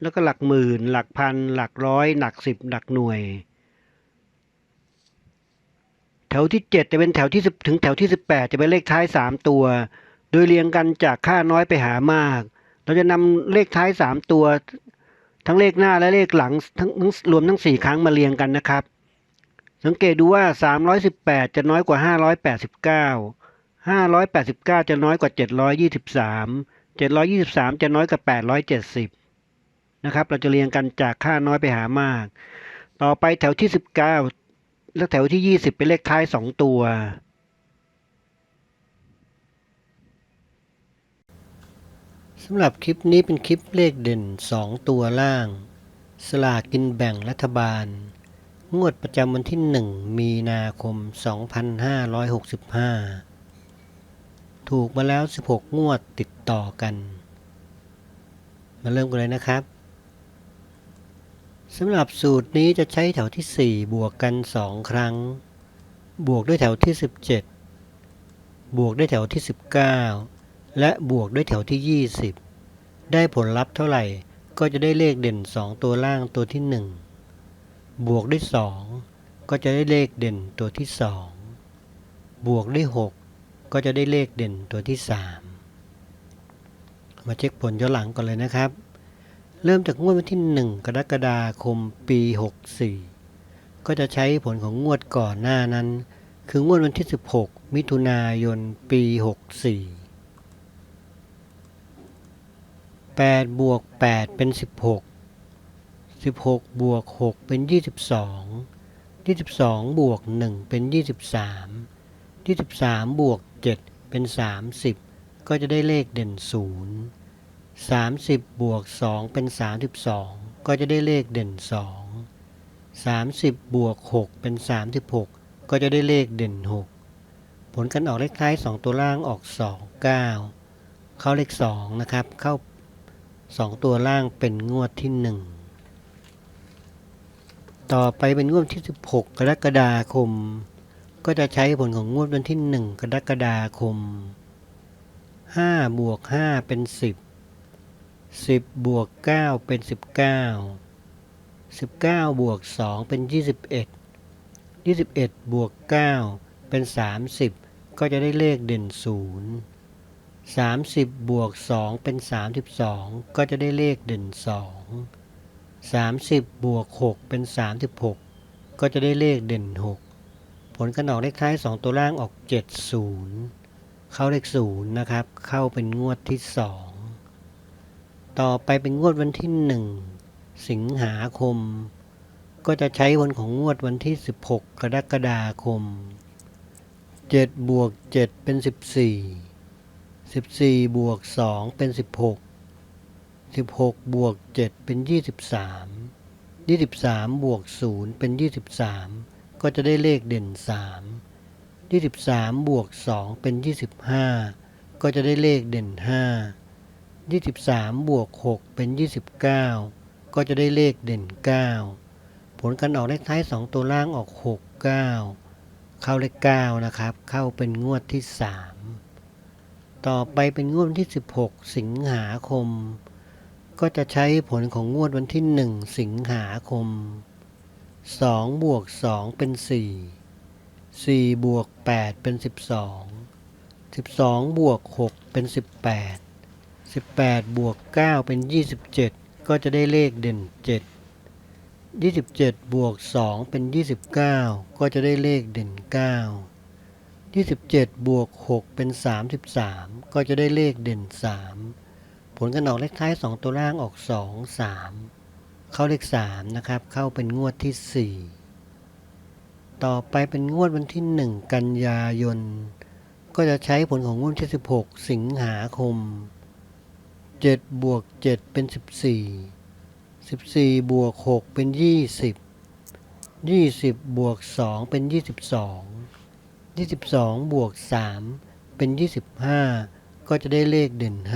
แล้วก็หลักหมื่น หลักพัน หลักร้อย หลักสิบ หลักหน่วย แถวที่ 7 จะเป็นแถวที่ 10 ถึงแถวที่ 18 จะเป็นเลขท้าย 3 ตัว โดยเรียงกันจากค่าน้อยไปหามาก เราจะนำเลขท้าย 3 ตัว ทั้งเลขหน้าและเลขหลังทั้งทั้งรวมทั้ง 4 ครั้งมาเรียงกันนะครับ สังเกตดูว่า 318 จะน้อยกว่า 589 589 จะน้อยกว่า 723 723 จะน้อยกว่า 870 นะครับ เราจะเรียงกันจากค่าน้อยไปหามาก ต่อไปแถวที่ 19 และแถวที่ 20 เป็นเลขท้าย 2 ตัว สำหรับคลิปนี้เป็นคลิปเลขเด่น 2 ตัวล่าง สลากกินแบ่งรัฐบาล งวดประจำวันที่ 1 มีนาคม 2565ถูกมาแล้ว 16 งวดติดต่อกัน มาเริ่มกันเลยนะครับ สำหรับสูตรนี้จะใช้แถวที่ 4 บวกกัน 2 ครั้ง บวกด้วยแถวที่ 17 บวกด้วยแถวที่ 19 และบวกด้วยแถวที่ 20 ได้ผลลัพธ์เท่าไหร่ก็จะได้เลขเด่น 2 ตัวล่างตัวที่ 1 บวกด้วย 2 ก็จะได้เลขเด่นตัวที่ 2 บวกด้วย 6 ก็จะได้เลขเด่นตัวที่ 3 มาเช็คผลย้อนหลังก่อนเลยนะครับ เริ่มจากงวดวันที่ 1 กรกฎาคมปี 64 ก็จะใช้ผลของงวดก่อนหน้านั้น คืองวดวันที่ 16 มิถุนายนปี 64 8 บวก 8 เป็น 16 16 บวก 6 เป็น 22 22 บวก 1 เป็น 23 23 บวก 7 เป็น 30 ก็จะได้เลขเด่น 0 30 บวก 2 เป็น 32 ก็จะได้เลขเด่น 2 30 บวก 6 เป็น 36 ก็จะได้เลขเด่น 6 ผลการออกเลขท้าย 2 ตัวล่างออก 2 9 เข้าเลข 2 นะครับ เข้า 2 ตัวล่างเป็นงวดที่ 1 ต่อไปเป็นงวดที่ 16 กรกฎาคม ก็จะใช้ผลของงวดวันที่ 1 กรกฎาคม 5 บวก 5 เป็น 10 10 บวก 9 เป็น 19 19 บวก 2 เป็น 21 21 บวก 9 เป็น 30 ก็จะได้เลขเด่น 0 30 บวก 2 เป็น 32 ก็จะได้เลขเด่น 2 30 บวก 6 เป็น 36 ก็จะได้เลขเด่น 6 ผลการออกเลขท้าย 2 ตัวล่างออก 70 เข้าเลข 0 นะครับ เข้าเป็นงวดที่ 2 ต่อไปเป็นงวดวันที่1สิงหาคม ก็จะใช้ผลของงวดวันที่ 16 กรกฎาคม 7 บวก 7 เป็น 14 14 บวก 2 เป็น 16 16 บวก 7 เป็น 23 23 บวก 0 เป็น 23 ก็จะได้เลขเด่น 3 23 บวก 2 เป็น 25 ก็จะได้เลขเด่น 5 23 บวก 6 เป็น 29 ก็จะได้เลขเด่น 9 ผลการออกเลขท้าย 2 ตัวล่างออก 6 9 เข้าเลข 9 นะครับ เข้าเป็นงวดที่ 3 ต่อไปเป็นงวดที่ 16 สิงหาคม ก็จะใช้ผลของงวดวันที่ 1 สิงหาคม 2 บวก 2 เป็น 4 4 บวก 8 เป็น 12สิบสองบวกหกเป็นสิ บแปดสิบแปดบวกเก้าเป็นยี่สิบเจ็ดก็จะได้เลขเด่นเจ็ดยี่สิบเจ็ดบวกสองเป็นยี่สิบเก้าก็จะได้เลขเด่นเก้ายี่สิบเจ็ดบวกหกเป็นสามสิบสามก็จะได้เลขเด่นสามผลกันออกเลขท้ายสองตัวล่างออกสองสามเข้าเลขสามนะครับ เข้าเป็นงวดที่สี่ต่อไปเป็นงวดวันที่หนึ่งกันยายน ก็จะใช้ผลของงวดที่ 16 สิงหาคม 7บวก7เป็น14 14บวก6เป็น20 20บวก2เป็น22 22บวก3เป็น25ก็จะได้เลขเด่น5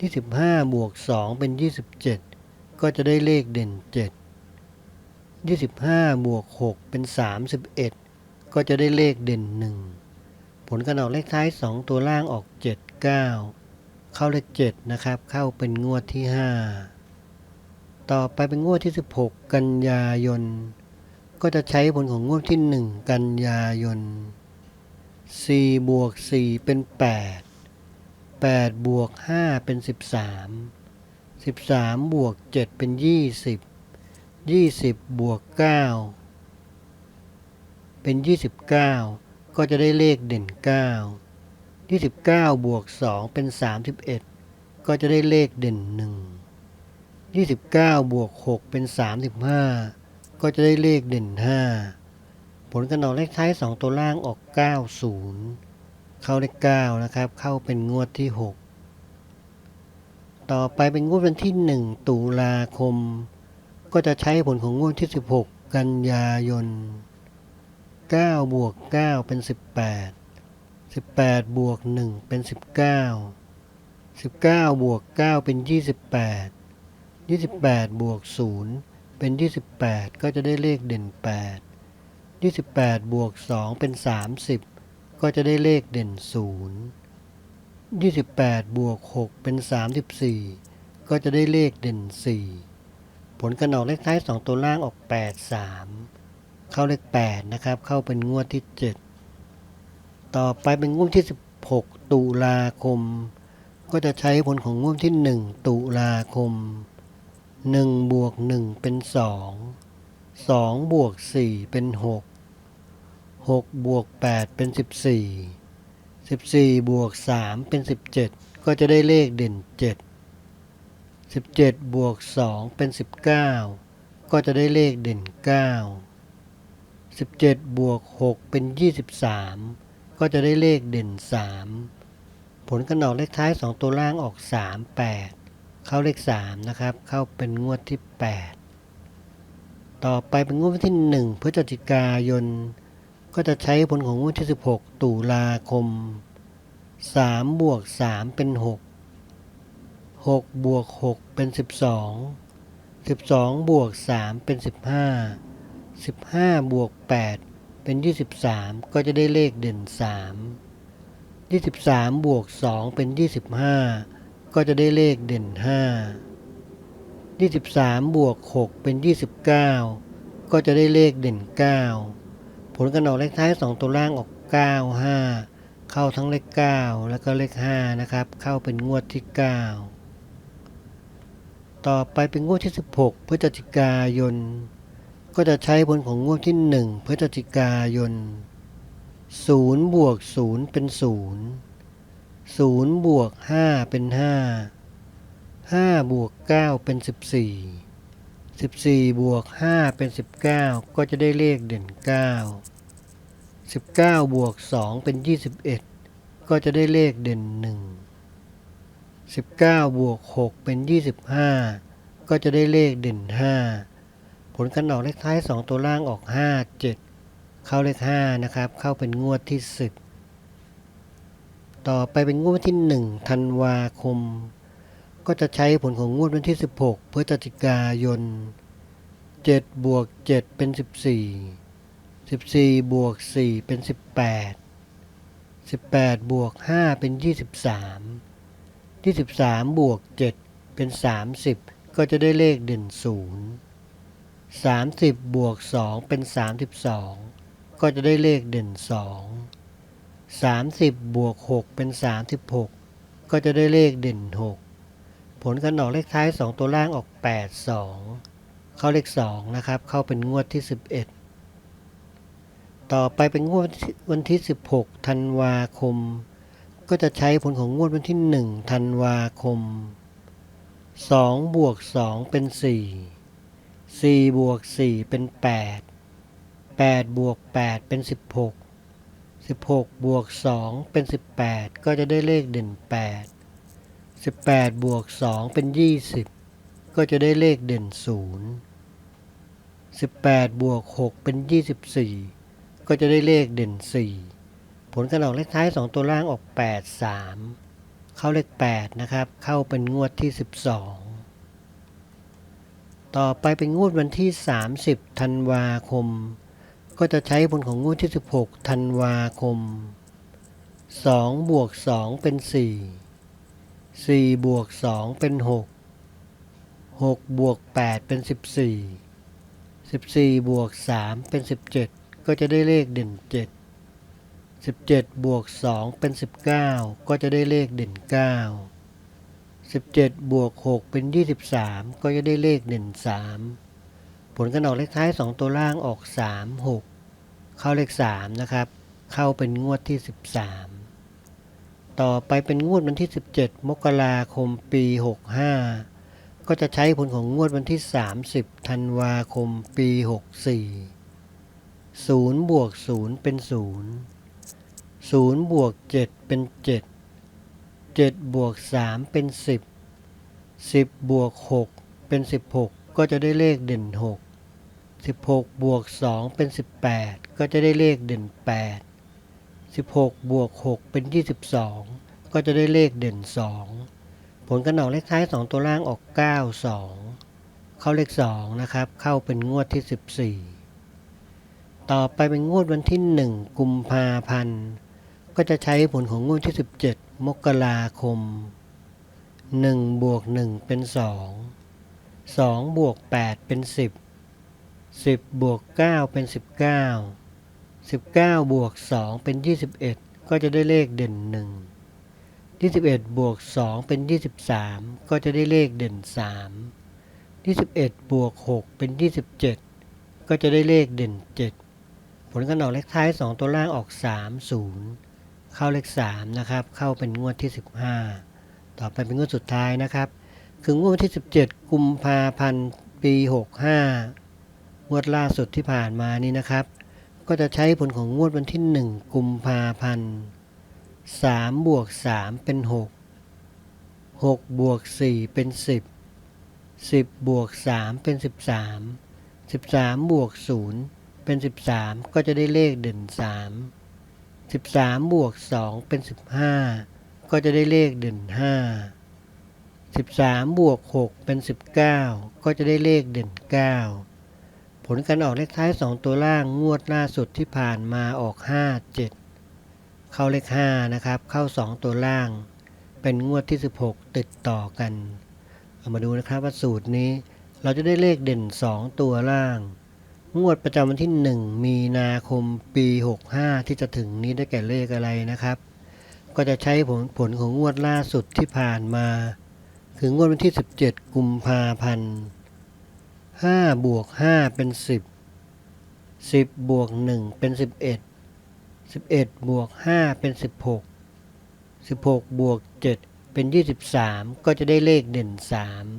25บวก2เป็น27ก็จะได้เลขเด่น7 25บวก6เป็น31ก็จะได้เลขเด่น1ผลการออกเลขท้าย2ตัวล่างออก7 9เข้าเลข7นะครับ เข้าเป็นงวดที่5ต่อไปเป็นงวดที่ 16 กันยายน ก็จะใช้ผลของงวดที่ 1 กันยายน 4 บวก 4 เป็น 8 8 บวก 5 เป็น 13 13 บวก 7 เป็น 20 20 บวก 9 เป็น 29 ก็จะได้เลขเด่น 9 29 บวก 2 เป็น 31 ก็จะได้เลขเด่น 1 29 บวก 6 เป็น 35 ก็จะได้เลขเด่น 5 ผลกันออกเลขท้าย 2 ตัวล่างออก 90 เข้าเลข9นะครับ เข้าเป็นงวดที่ 6 ต่อไปเป็นงวดวันที่ 1 ตุลาคม ก็จะใช้ผลของงวดที่ 16 กันยายน 9 บวก 9 เป็น 18 18บวก1เป็น19 19บวก9เป็น28 28บวก0เป็น28ก็จะได้เลขเด่น8 28บวก2เป็น30ก็จะได้เลขเด่น0 28บวก6เป็น34ก็จะได้เลขเด่น4ผลกันออกเลขท้าย2ตัวล่างออก8 3เข้าเลข8นะครับ เข้าเป็นงวดที่7 ต่อไปเป็นงวดที่ 16 ตุลาคม ก็จะใช้ผลของงวดที่ 1 ตุลาคม 1 บวก 1 เป็น 2 2 บวก 4 เป็น 6 6 บวก 8 เป็น 14 14 บวก 3 เป็น 17 ก็จะได้เลขเด่น 7 17 บวก 2 เป็น 19 ก็จะได้เลขเด่น 9 17 บวก 6 เป็น 23 ก็จะได้เลขเด่น 3 ผลกันออกเลขท้าย 2 ตัวล่างออก 3 8 เข้าเลข 3 นะครับ เข้าเป็นงวดที่ 8 ต่อไปเป็นงวดที่ 1 พฤศจิกายน ก็จะใช้ผลของงวดที่ 16 ตุลาคม 3 บวก 3 เป็น 6 6 บวก 6 เป็น 12 12 บวก 3 เป็น 15 15 บวก 8 เป็น 23 ก็จะได้เลขเด่น 3 23 บวก 2 เป็น 25 ก็จะได้เลขเด่น 5 23 บวก 6 เป็น 29 ก็จะได้เลขเด่น 9 ผลกันออกเลขท้าย 2 ตัวล่างออก 9 5 เข้าทั้งเลข 9 แล้วก็เลข 5 นะครับ เข้าเป็นงวดที่ 9 ต่อไปเป็นงวดที่ 16 พฤศจิกายน ก็จะใช้ผลของงวดที่ 1 พฤศจิกายน 0 บวก 0 เป็น 0 0 บวก 5 เป็น 5 5 บวก 9 เป็น 14 14 บวก 5 เป็น 19 ก็จะได้เลขเด่น 9 19 บวก 2 เป็น 21 ก็จะได้เลขเด่น 1 19 บวก 6 เป็น 25 ก็จะได้เลขเด่น 5 ผลกันออกเลขท้าย 2 ตัวล่างออก 5 7 เข้าเลข 5 นะครับ เข้าเป็นงวดที่ 10 ต่อไปเป็นงวดวันที่1ธันวาคม ก็จะใช้ผลของงวดวันที่ 16 พฤศจิกายน 7 บวก 7 เป็น 14 14 บวก 4 เป็น 18 18 บวก 5 เป็น 23 23 บวก 7 เป็น 30 ก็จะได้เลขเด่น 0 30 บวก 2 เป็น 32 ก็จะได้เลขเด่น 2 30 บวก 6 เป็น 36 ก็จะได้เลขเด่น 6 ผลการออกเลขท้าย 2 ตัวล่างออก 8 2 เข้าเลข 2 นะครับ เข้าเป็นงวดที่ 11 ต่อไปเป็นงวดวันที่ 16 ธันวาคม ก็จะใช้ผลของงวดวันที่ 1 ธันวาคม 2 บวก 2 เป็น 4 4บวก4เป็น8 8บวก8เป็น16 16บวก2เป็น18ก็จะได้เลขเด่น8 18บวก2เป็น20ก็จะได้เลขเด่น0 18บวก6เป็น24ก็จะได้เลขเด่น4ผลการออกเลขท้าย2ตัวล่างออก8 3เข้าเลข8นะครับ เข้าเป็นงวดที่12 ต่อไปเป็นงวดวันที่ 30 ธันวาคม ก็จะใช้ผลของงวดที่ 16 ธันวาคม 2 บวก 2 เป็น 4 4 บวก 2 เป็น 6 6 บวก 8 เป็น 14 14 บวก 3 เป็น 17 ก็จะได้เลขเด่น 7 17 บวก 2 เป็น 19 ก็จะได้เลขเด่น 9 17 บวก 6 เป็น 23 ก็จะได้เลขเด่น3ผลการออกเลขท้าย 2 ตัวล่างออก 3 6 เข้าเลข 3 นะครับ เข้าเป็นงวดที่ 13 ต่อไปเป็นงวดวันที่ 17 มกราคมปี 65 ก็จะใช้ผลของงวดวันที่ 30 ธันวาคมปี 64 0 บวก 0 เป็น 0 0 บวก 7 เป็น 7 7 บวก 3 เป็น 10 10 บวก 6 เป็น 16 ก็จะได้เลขเด่น 6 16 บวก 2 เป็น 18 ก็จะได้เลขเด่น 8 16 บวก 6 เป็น 22 ก็จะได้เลขเด่น 2 ผลการออกเลขท้าย 2 ตัวล่างออก 9 2 เข้าเลข 2 นะครับ เข้าเป็นงวดที่ 14 ต่อไปเป็นงวดวันที่ 1 กุมภาพันธ์ ก็จะใช้ผลของงวดที่ 17 มกราคม 1 บวก 1 เป็น 2 2 บวก 8 เป็น 10 10 บวก 9 เป็น 19 19 บวก 2 เป็น 21 ก็จะได้เลขเด่น 1 21 บวก 2 เป็น 23 ก็จะได้เลขเด่น 3 21 บวก 6 เป็น 27 ก็จะได้เลขเด่น 7 ผลการออกเลขท้าย 2 ตัวล่างออก 3 0 เข้าเลข3นะครับ เข้าเป็นงวดที่ 15 ต่อไปเป็นงวดสุดท้ายนะครับ คืองวดวันที่ 17 กุมภาพันธ์ปี 65 งวดล่าสุดที่ผ่านมานี้นะครับ ก็จะใช้ผลของงวดวันที่ 1 กุมภาพันธ์3บวก3เป็น 6 6 บวก 4 เป็น 10 10 บวก 3 เป็น 13 13 บวก 0 เป็น 13 ก็จะได้เลขเด่น 3 13 บวก 2 เป็น 15 ก็จะได้เลขเด่น 5 13 บวก 6 เป็น 19 ก็จะได้เลขเด่น 9 ผลการออกเลขท้าย 2 ตัวล่างงวดล่าสุดที่ผ่านมาออก 5 7 เข้าเลข 5 นะครับ เข้า 2 ตัวล่าง เป็นงวดที่ 16 ติดต่อกัน เอามาดูนะครับว่าสูตรนี้เราจะได้เลขเด่น 2 ตัวล่าง งวดประจำวันที่ 1 มีนาคมปี 65 ที่จะถึงนี้ได้แก่เลขอะไรนะครับ ก็จะใช้ผลผลของงวดล่าสุดที่ผ่านมา คืองวดวันที่ 17 กุมภาพันธ์5บวก 5 เป็น 10 10 บวก 1 เป็น 11 11 บวก 5 เป็น 16 16 บวก 7 เป็น 23 ก็จะได้เลขเด่น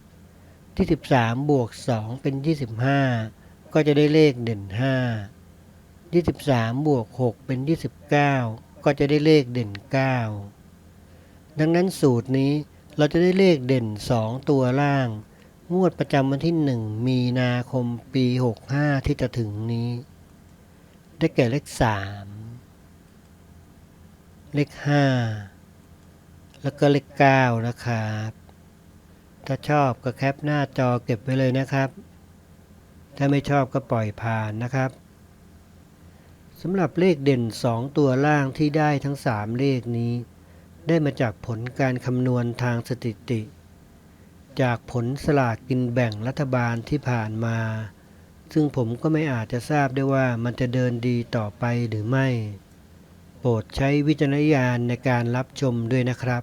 3 ที่ 13 บวก 2 เป็น 25 ก็จะได้เลขเด่น 5 23 บวก 6 เป็น 29 ก็จะได้เลขเด่น 9 ดังนั้นสูตรนี้เราจะได้เลขเด่น 2 ตัวล่าง งวดประจำวันที่ 1 มีนาคมปี 65 ที่จะถึงนี้ ได้แก่เลข 3 เลข 5 แล้วก็เลข 9 นะครับ ถ้าชอบก็แคปหน้าจอเก็บไว้เลยนะครับ ถ้าไม่ชอบก็ปล่อยผ่านนะครับสำหรับเลขเด่น 2 ตัวล่างที่ได้ทั้ง 3 เลขนี้ ได้มาจากผลการคำนวณทางสถิติ จากผลสลากกินแบ่งรัฐบาลที่ผ่านมา ซึ่งผมก็ไม่อาจจะทราบได้ว่ามันจะเดินดีต่อไปหรือไม่ โปรดใช้วิจารณญาณในการรับชมด้วยนะครับ